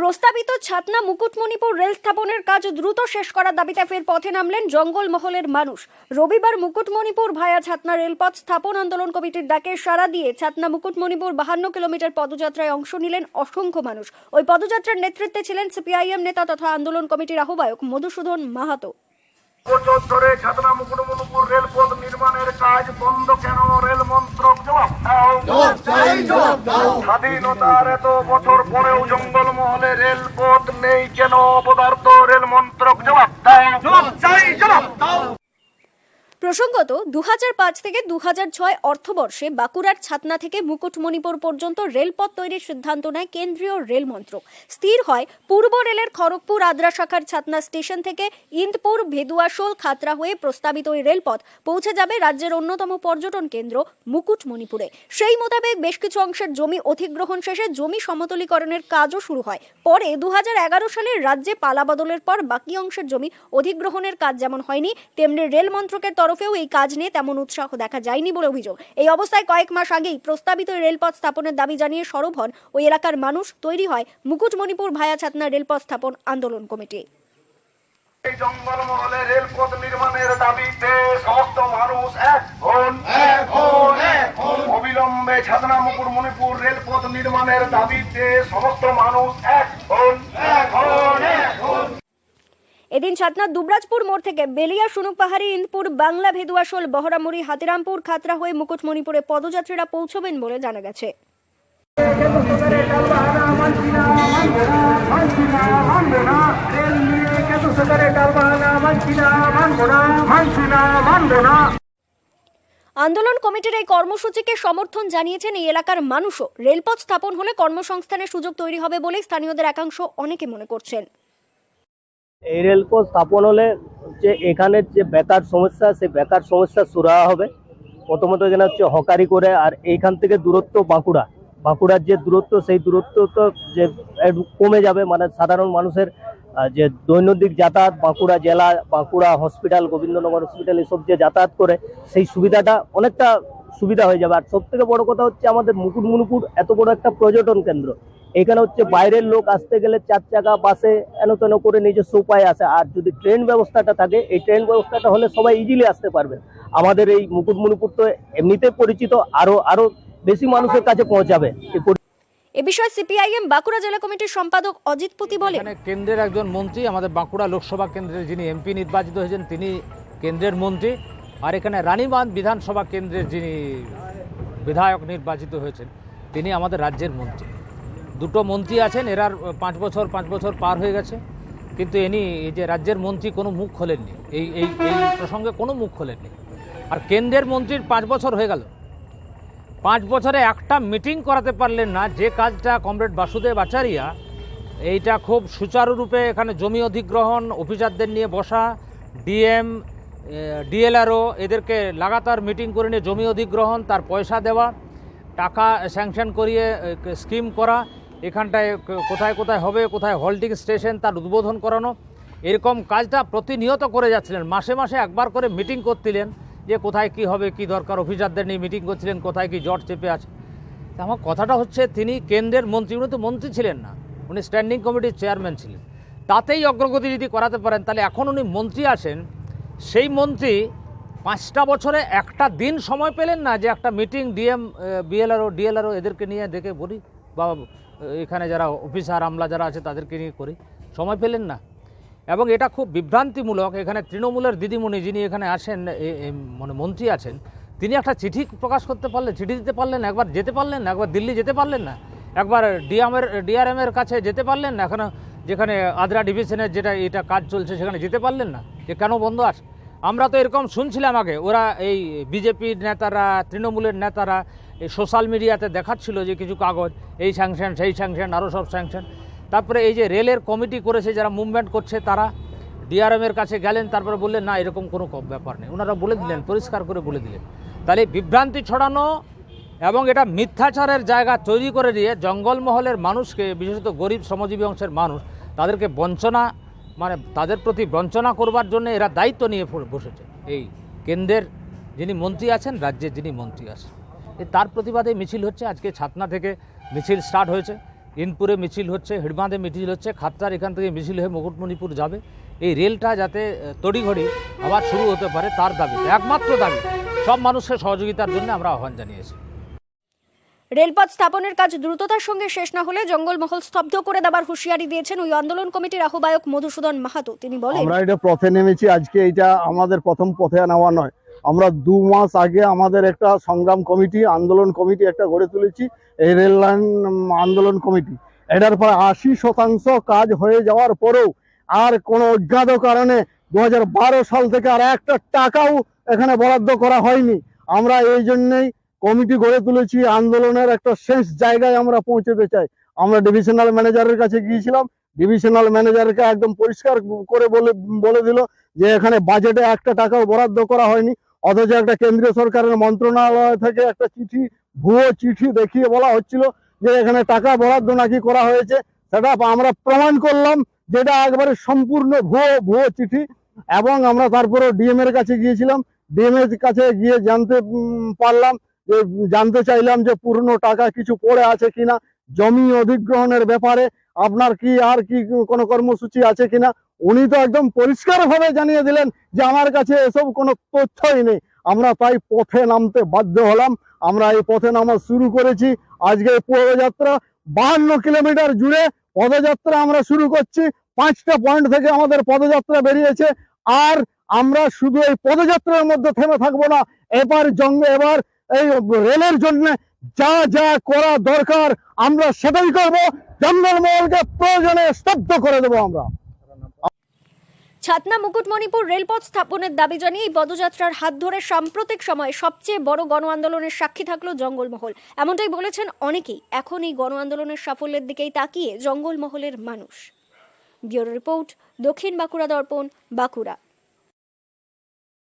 প্রস্তাবিত ছাতনা মুকুটমণিপুর রেল স্থাপনের কাজ দ্রুত শেষ করার দাবিতে ফের পথে নামলেন জঙ্গলমহলের মানুষ। রবিবার মুকুটমণিপুর ভায়া ছাতনা রেলপথ স্থাপন আন্দোলন কমিটির ডাকে সাড়া দিয়ে ছাতনা মুকুটমণিপুর বাহান্ন কিলোমিটার পদযাত্রায় অংশ নিলেন অসংখ্য মানুষ। ওই পদযাত্রার নেতৃত্বে ছিলেন সিপিআইএম নেতা তথা আন্দোলন কমিটির আহ্বায়ক মধুসূদন মাহাতো। বছর ধরে ছাতনা মুকুটমণিপুর রেলপথ নির্মাণের কাজ বন্ধ কেন? রেল মন্ত্রক জবাব স্বাধীনতার এত বছর পরেও জঙ্গলমহলে রেলপথ নেই কেন অপদার্থ রেল মন্ত্রক জবাব দাও জবাব চাই জবাব দাও প্রসঙ্গত দু হাজার পাঁচ থেকে দু হাজার ছয় অর্থবর্ষে বাঁকুড়ার ছাতনা থেকে মুকুটমণিপুর পর্যন্ত রেলপথ তৈরির সিদ্ধান্ত নেয় কেন্দ্রীয় রেল মন্ত্রক। স্থির হয় পূর্ব রেলের খড়গপুর আদ্রা শাখার ছাতনা স্টেশন থেকে ইন্দপুর ভেদুয়াশোল খাতরা হয়ে প্রস্তাবিত ওই রেলপথ পৌঁছে যাবে রাজ্যের অন্যতম পর্যটন কেন্দ্র মুকুটমণিপুরে। সেই মোতাবেক বেশ কিছু অংশের জমি অধিগ্রহণ শেষে জমি সমতলীকরণের কাজও শুরু হয়। পরে দু হাজার এগারো সালে রাজ্যে পালাবদলের পর বাকি অংশের জমি অধিগ্রহণের কাজ যেমন হয়নি, তেমনি রেল মন্ত্রকের তরফেও এই কাজ নিয়ে তেমন উৎসাহ দেখা যায়নি বলে অভিযোগ। এই অবস্থায় কয়েক মাস আগেই প্রস্তাবিত রেলপথ স্থাপনের দাবি জানিয়ে সরব হন ওই এলাকার মানুষ। তৈরি হয় মুকুটমণিপুর ভায়া ছাতনা রেলপথ স্থাপন আন্দোলন কমিটি। এই জঙ্গল মহলে রেলপথ নির্মাণের দাবিতে সমস্ত মানুষ এক হন এক হন এক হন। অবিলম্বে ছাতনা মুকুটমণিপুর রেলপথ নির্মাণের দাবিতে সমস্ত মানুষ এক হন। এদিন ছাতনার দুবরাজপুর মোড় থেকে বেলিয়া পাহাড়ি ইন্দপুর, বাংলা ভেদুয়াশোল বহরামুড়ি, হাতিরামপুর, খাতরা হয়ে মুকুটমণিপুরে পদযাত্রীরা পৌঁছবেন বলে জানা গেছে। আন্দোলন কমিটির এই কর্মসূচিকে সমর্থন জানিয়েছেন এই এলাকার মানুষও। রেলপথ স্থাপন হলে কর্মসংস্থানের সুযোগ তৈরি হবে বলে স্থানীয়দের একাংশ অনেকে মনে করছেন। এই রেলপথ স্থাপন হলে যে এখানের যে বেকার সমস্যা, সেই বেকার সমস্যা সুরাহা হবে। প্রথমত এখানে হচ্ছে হকারি করে আর এইখান থেকে দূরত্ব বাঁকুড়া। বাঁকুড়ার যে দূরত্ব, সেই দূরত্ব তো যে কমে যাবে। মানে সাধারণ মানুষের যে দৈনন্দিন যাতায়াত, বাঁকুড়া জেলা, বাঁকুড়া হসপিটাল, গোবিন্দনগর হসপিটাল, এসব যে যাতায়াত করে, সেই সুবিধাটা অনেকটা সুবিধা হয়ে যাবে। আর সব থেকে বড় কথা হচ্ছে আমাদের মুকুটমণিপুর এত বড় একটা পর্যটন কেন্দ্র। এখানে হচ্ছে বাইরের লোক আসতে গেলে চার চাকা বাসে এন তেন করে নিজস্ব উপায় আসে আর যদি ট্রেন ব্যবস্থাটা থাকে এই ট্রেন ব্যবস্থাটা হলে সবাই ইজিলি আসতে পারবে। আমাদের এই মুকুটমণিপুর তো এমনিতে পরিচিত আরও আরও বেশি মানুষের কাছে পৌঁছাবে। এ বিষয়ে সিপিআইএম বাঁকুড়া জেলা কমিটির সম্পাদক অজিত পুতি বলেন কেন্দ্রের একজন মন্ত্রী আমাদের বাঁকুড়া লোকসভা কেন্দ্রের যিনি এমপি নির্বাচিত হয়েছেন তিনি কেন্দ্রের মন্ত্রী। আর এখানে রানীবাঁধ বিধানসভা কেন্দ্রের যিনি বিধায়ক নির্বাচিত হয়েছেন তিনি আমাদের রাজ্যের মন্ত্রী। দুটো মন্ত্রী আছেন এরার পাঁচ বছর পাঁচ বছর পার হয়ে গেছে। কিন্তু এনি, এই যে রাজ্যের মন্ত্রী কোনো মুখ খোলেননি। এই এই এই প্রসঙ্গে কোনো মুখ খোলেননি। আর কেন্দ্রের মন্ত্রীর পাঁচ বছর হয়ে গেল। পাঁচ বছরে একটা মিটিং করাতে পারলেন না, যে কাজটা কমরেড বাসুদেব আচারিয়া, এইটা খুব সুচারুরূপে এখানে জমি অধিগ্রহণ, অফিসারদের নিয়ে বসা, ডিএম, ডিএলআরও, এদেরকে লাগাতার মিটিং করে নিয়ে জমি অধিগ্রহণ, তার পয়সা দেওয়া, টাকা স্যাংশন করিয়ে স্কিম করা এখানটায় কোথায় কোথায় হবে, কোথায় হোল্ডিং স্টেশন তার উদ্বোধন করানো, এরকম কাজটা প্রতিনিয়ত করে যাচ্ছিলেন। মাসে মাসে একবার করে মিটিং করছিলেন যে কোথায় কি হবে, কি দরকার, অফিসারদের নিয়ে মিটিং করছিলেন, কোথায় কি জট চেপে আছে। আমার কথাটা হচ্ছে, তিনি কেন্দ্রের মন্ত্রী, উনি তো মন্ত্রী ছিলেন না, উনি স্ট্যান্ডিং কমিটির চেয়ারম্যান ছিলেন। তাতেই অগ্রগতি যদি করাতে পারেন। তাহলে এখন উনি মন্ত্রী আছেন, সেই মন্ত্রী পাঁচটা বছরে একটা দিন সময় পেলেন না যে একটা মিটিং ডিএম বিএলআরও, ডিএলআরও এদেরকে নিয়ে দেখে বলি বা এখানে যারা অফিসার, আমলা যারা আছে তাদেরকে নিয়ে করি। সময় পেলেন না। এবং এটা খুব বিভ্রান্তিমূলক। এখানে তৃণমূলের দিদিমণি যিনি এখানে এ মানে মন্ত্রী আছেন, তিনি একটা চিঠি প্রকাশ করতে পারলেন, চিঠি দিতে পারলেন, একবার যেতে পারলেন না, একবার দিল্লি যেতে পারলেন না, একবার ডিএমের ডিআরএমের কাছে যেতে পারলেন না, এখনও যেখানে আদ্রা ডিভিশনের যেটা এটা কাজ চলছে সেখানে যেতে পারলেন না, যে কেন বন্ধ আছে আমরা তো এরকম শুনছিলাম আগে, ওরা এই বিজেপির নেতারা, তৃণমূলের নেতারা সোশ্যাল মিডিয়াতে দেখাচ্ছিল যে কিছু কাগজ, এই স্যাংশন সেই স্যাংশন আরও সব স্যাংশন তারপরে এই যে রেলের কমিটি করেছে, যারা মুভমেন্ট করছে, তারা ডিআরএম এর কাছে গেলেন, তারপরে বললেন, না, এরকম কোনো ব্যাপার নেই। ওনারা বলে দিলেন, পরিষ্কার করে বলে দিলেন। তাহলে বিভ্রান্তি ছড়ানো এবং এটা মিথ্যাচারের জায়গা তৈরি করে দিয়ে জঙ্গলমহলের মানুষকে, বিশেষত গরিব শ্রমজীবী অংশের মানুষ, তাদেরকে বঞ্চনা মানে তাদের প্রতি বঞ্চনা করবার জন্য এরা দায়িত্ব নিয়ে বসেছে। এই কেন্দ্রের যিনি মন্ত্রী আছেন, রাজ্যের যিনি মন্ত্রী আছেন। তার প্রতিবাদে মিছিল হচ্ছে আজকে ছাতনা থেকে মিছিল স্টার্ট হয়েছে। ইনপুরে মিছিল হচ্ছে হিড়বাঁধে মিছিল হচ্ছে খাতড়ার এখান থেকে মিছিল হয়ে মুকুটমণিপুর যাবে। এই রেলটা যাতে তড়িঘড়ি আবার শুরু হতে পারে তার দাবিতে একমাত্র দাবি সব মানুষের সহযোগিতার জন্য আমরা আহ্বান জানিয়েছি। রেলপথ স্থাপনের কাজ দ্রুততার সঙ্গে শেষ না হলে জঙ্গলমহল স্তব্ধ করে দেবার হুঁশিয়ারি দিয়েছেন ওই আন্দোলন কমিটির আহ্বায়ক মধুসূদন মাহাতো। তিনি বলেন আমরা এটা পথে নেমেছি আজকে এটা আমাদের প্রথম পথে নেওয়া নয়। আমরা দু মাস আগে আমাদের একটা সংগ্রাম কমিটি, আন্দোলন কমিটি একটা গড়ে তুলেছি, এই রেল লাইন আন্দোলন কমিটি। এটার পর আশি শতাংশ কাজ হয়ে যাওয়ার পরেও আর কোনো অজ্ঞাত কারণে দু হাজার বারো সাল থেকে আর একটা টাকাও এখানে বরাদ্দ করা হয়নি। আমরা এই জন্যেই কমিটি গড়ে তুলেছি, আন্দোলনের একটা শেষ জায়গায় আমরা পৌঁছতে চাই। আমরা ডিভিশনাল ম্যানেজারের কাছে গিয়েছিলাম ডিভিশনাল ম্যানেজারকে একদম পরিষ্কার করে বলে বলে দিল যে এখানে বাজেটে একটা টাকাও বরাদ্দ করা হয়নি। অথচ একটা কেন্দ্রীয় সরকারের মন্ত্রণালয় থেকে একটা চিঠি, ভুয়ো চিঠি দেখিয়ে বলা হচ্ছিল যে এখানে টাকা বরাদ্দ নাকি করা হয়েছে। সেটা আমরা প্রমাণ করলাম, যেটা একবারে সম্পূর্ণ ভুয়ো ভুয়ো চিঠি। এবং আমরা তারপরে ডিএম এর কাছে গিয়েছিলাম। ডিএম এর কাছে গিয়ে জানতে পারলাম যে, জানতে চাইলাম যে পুরনো টাকা কিছু পড়ে আছে কিনা, জমি অধিগ্রহণের ব্যাপারে আপনার কি, আর কি কোনো কর্মসূচি আছে কিনা উনি তো একদম পরিষ্কার ভাবে জানিয়ে দিলেন যে আমার কাছে এসব কোনো তথ্যই নেই। আমরা তাই পথে নামতে বাধ্য হলাম। আমরা এই পথে নামা শুরু করেছি। আজকে পদযাত্রা বাহান্ন কিলোমিটার জুড়ে পদযাত্রা আমরা শুরু করছি। পাঁচটা পয়েন্ট থেকে আমাদের পদযাত্রা বেরিয়েছে। আর আমরা শুধু এই পদযাত্রার মধ্যে থেমে থাকব না, এবার জঙ্গ, এবার এই রেলের জন্য যা যা করা দরকার, আমরা সেটাই করব। জঙ্গলমহলকে প্রয়োজনে স্তব্ধ করে দেবো আমরা। ছাতনা মুকুটমণিপুর রেলপথ স্থাপনের দাবি জানিয়ে এই পদযাত্রার হাত ধরে সাম্প্রতিক সময়ে সবচেয়ে বড় গণ আন্দোলনের সাক্ষী থাকল জঙ্গলমহল। এমনটাই বলেছেন অনেকেই। এখন এই গণ আন্দোলনের সাফল্যের দিকেই তাকিয়ে জঙ্গলমহলের মানুষ। ব্যুরো রিপোর্ট, দক্ষিণ বাঁকুড়া দর্পণ, বাঁকুড়া।